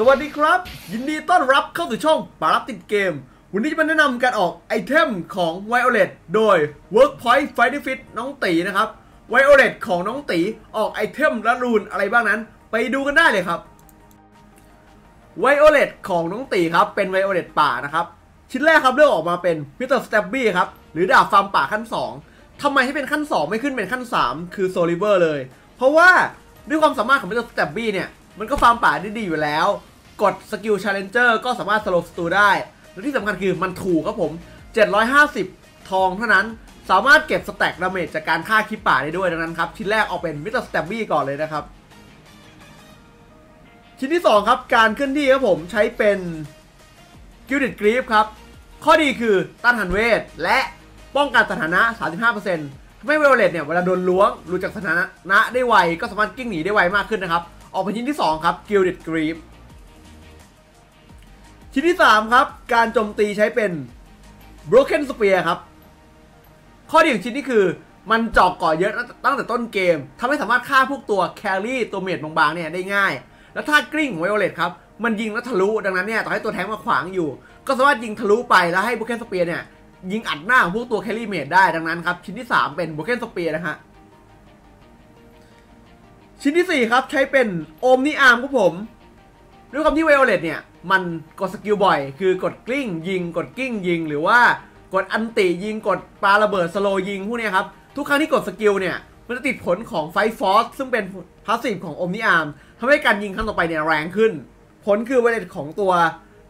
สวัสดีครับ ยินดีต้อนรับเข้าสู่ช่องปารับติดเกม วันนี้จะมาแนะนำการออกไอเทมของ Violet โดย Workpoint Fighting Fit น้องตีนะครับ Violet ของน้องตีออกไอเทมและรูนอะไรบ้างนั้น ไปดูกันได้เลยครับ Violet ของน้องตีครับ เป็น Violet ป่านะครับ ชิ้นแรกครับเลือกออกมาเป็น Mr. Stabby ครับหรือดาบฟาร์มป่าขั้น 2ทำไมให้เป็นขั้น 2 ไม่ขึ้นเป็นขั้น 3 คือ Soliver เลย เพราะว่าด้วยความสามารถของ Mr. Stabby เนี่ยมันก็ฟาร์มป่าได้ดีอยู่แล้ว กดสกิล Challenger ก็สามารถสโลว์สตูได้ และที่สำคัญคือมันถูกครับผม 750 ทองเท่านั้น สามารถเก็บสแต็กดาเมจจากการฆ่าคิปป่าได้ด้วยดังนั้นครับ ชิ้นแรกเอาเป็น Mr. Stabby ก่อนเลยนะครับ ชิ้นที่ 2 ครับการเคลื่อนที่ครับผมใช้เป็น Gilded Grief ครับ ข้อดีคือต้านทานเวท และป้องกันสถานะ 35%ทำให้เวลเลตเนี่ยเวลาโดนล้วงหลุดจากสถานะได้ไวก็สามารถกิ้งหนีได้ไวมากขึ้นนะครับ ออกเป็นชิ้นที่ 2 ครับ Gilded Grief ชิ้นที่ 3 ครับ การโจมตีใช้เป็น Broken Spear ครับ ข้อดีของชิ้นนี้คือ มันจอกก่อเยอะตั้งแต่ต้นเกมทำให้สามารถฆ่าพวกตัวแครี่ตัวเมดบางๆเนี่ยได้ง่าย แล้วถ้ากลิ้งของไวโอเลตครับ มันยิงแล้วทะลุ ดังนั้นเนี่ยต่อให้ตัวแทงมาขวางอยู่ ก็สามารถยิงทะลุไปแล้วให้โบเกนสเปียร์เนี่ยยิงอัดหน้าของพวกตัวแครี่เมดได้ดังนั้นครับ ชิ้นที่ 3 เป็นโบเกนสเปียร์นะฮะชิ้นที่ 4 ครับใช้เป็นโอมนิอาร์มครับผม ด้วยความที่ไวโอเลตเนี่ย มันกดสกิลบ่อย คือกดกลิ้งยิง กดกลิ้งยิง หรือว่ากดอันติยิง กดปาระเบิดสโลยิงพวกนี้ครับ ทุกครั้งที่กดสกิลเนี่ย มันจะติดผลของไฟฟอสซึ่งเป็นพาสซีฟของโอมนิอาร์มทำให้การยิงครั้งต่อไปเนี่ยแรงขึ้น ผลคือไวโอเลตของตัว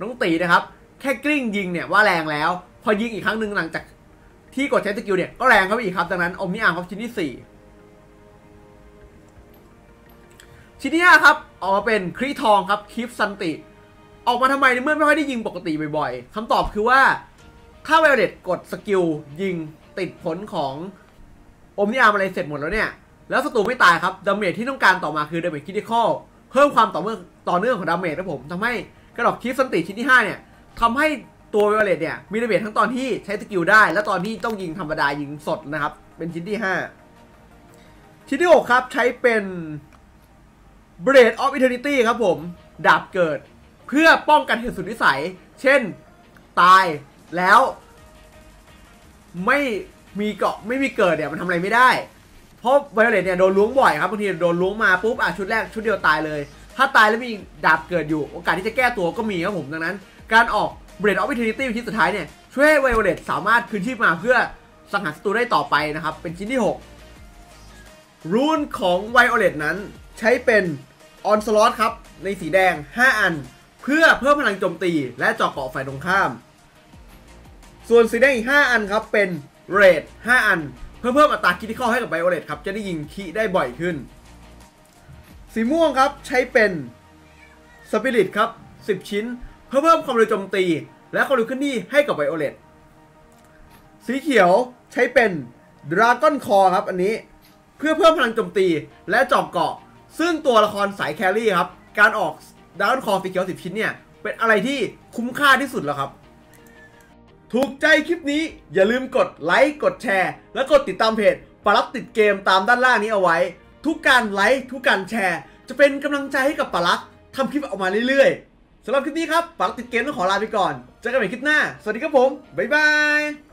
น้องตีนะครับ แค่กลิ้งยิงเนี่ยว่าแรงแล้ว พอยิงอีกครั้งหนึ่งหลังจากที่กดใช้สกิลเนี่ยก็แรงเข้าไปอีกครับ ดังนั้นโอมนิอาร์มครับชิ้นที่4ชิ้นที่5ครับ ออกมาเป็นครีทองครับคลิฟซันติ ออกมาทำไมในเมื่อไม่ค่อยได้ยิงปกติบ่อยๆคำตอบคือว่า ถ้าไวโอเลตกดสกิลยิงติดผลของอมนิอามอะไรเสร็จหมดแล้วเนี่ย แล้วศัตรูไม่ตายครับดาเมจที่ต้องการต่อมาคือดาเมจคริติคอลเพิ่มความต่อเนื่องต่อเนื่องของดาเมจครับผมทำให้กระดอกคลิฟซันติชิ้นที่ 5 เนี่ยทำให้ตัวไวโอเลตเนี่ยมีดาเมจทั้งตอนที่ใช้สกิลได้ และตอนที่ต้องยิงธรรมดายิงสดนะครับ เป็นชิ้นที่ 5 ชิ้นที่ 6 ครับใช้เป็น b r a d of Eternity ครับผมดาบเกิด เพื่อป้องกันเหตุสุดวิสัย เช่นตายแล้ว ไม่มีเกาะไม่มีเกิดเนี่ยมันทำอะไรไม่ได้ เพราะไวโอเลตเนี่ยโดนล้วงบ่อยครับบางทีโดนล้วงมาปุ๊บอะชุดแรกชุดเดียวตายเลย ถ้าตายแล้วมีดาบเกิดอยู่ โอกาสที่จะแก้ตัวก็มีครับผมดังนั้น การออก b r a d of Eternity ชิ้นสุดท้ายเนี่ยช่วยให้ไวโอเลตสามารถคืนชีพมาเพื่อสังหารศัตรูได้ต่อไปนะครับ เป็นชิ้นที่ 6 รูนของไวโอเลตนั้น ใช้เป็นออนสล็อตครับ ในสีแดง 5 อัน เพื่อเพิ่มพลังโจมตีและเจาะเกาะฝ่ายตรงข้าม ส่วนสีแดงอีก 5 อันครับ เป็นเรด5อัน เพื่อเพิ่มอัตราคิดที่เข้าให้กับไบโอเลตครับ จะได้ยิงคีได้บ่อยขึ้น สีม่วงครับใช้เป็นสปิริตครับ 10 ชิ้น เพื่อเพิ่มความเร็วโจมตี และความเร็วเคลื่อนที่ให้กับไบโอเลตสีเขียวใช้เป็นดราก้อนคอครับอันนี้ เพื่อเพิ่มพลังโจมตีและจาะเกาะ ซึ่งตัวละครสายแครี่ครับ การออกดาวน์คอฟิเคียวสิบชิ้นเนี่ย เป็นอะไรที่คุ้มค่าที่สุดแล้วครับ ถูกใจคลิปนี้อย่าลืมกดไลค์กดแชร์ และกดติดตามเพจปารับติดเกมตามด้านล่างนี้เอาไว้ ทุกการไลค์ทุกการแชร์ จะเป็นกำลังใจให้กับปารักทำคลิปออกมาเรื่อยๆสำหรับคลิปนี้ครับปารักติดเกมต้องขอลาไปก่อนเจอกันใหม่คลิปหน้า สวัสดีครับผมบ๊ายบาย